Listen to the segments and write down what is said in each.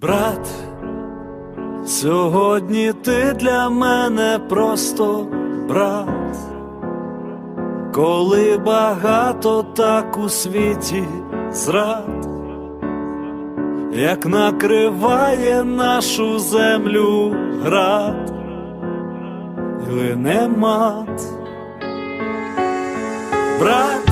Брат, сьогодні ти для мене просто брат, коли багато так у світі зрад, як накриває нашу землю град, і лине мат. Брат,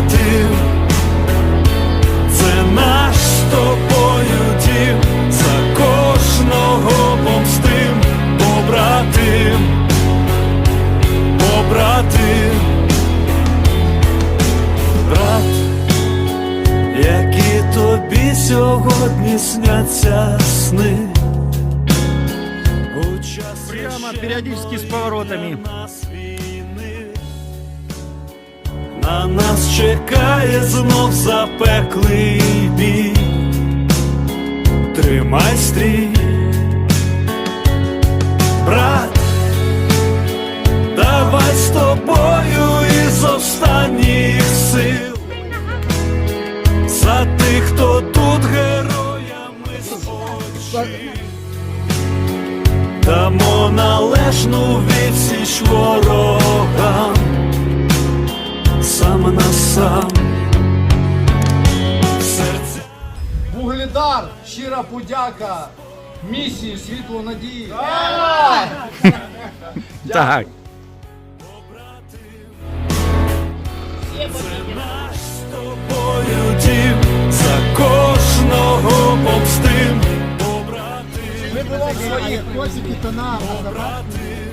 побратим, це наш з тобою дім, за кожного помстим, побратим, побратим, брат, які тобі сьогодні сняться сни. Прямо, периодически с поворотами. На нас чекає знов запеклий бій. Тримай стрій, брат, давай з тобою із останніх сил. За тих, хто тут героями спочив. Дамо належну відсіч ворогам на сам серця Вугледар, щира подяка місії світло надії. Так. наш з тобою дім, за кожного помстим, побратим, Ми було своїх котиків то нам. побратим.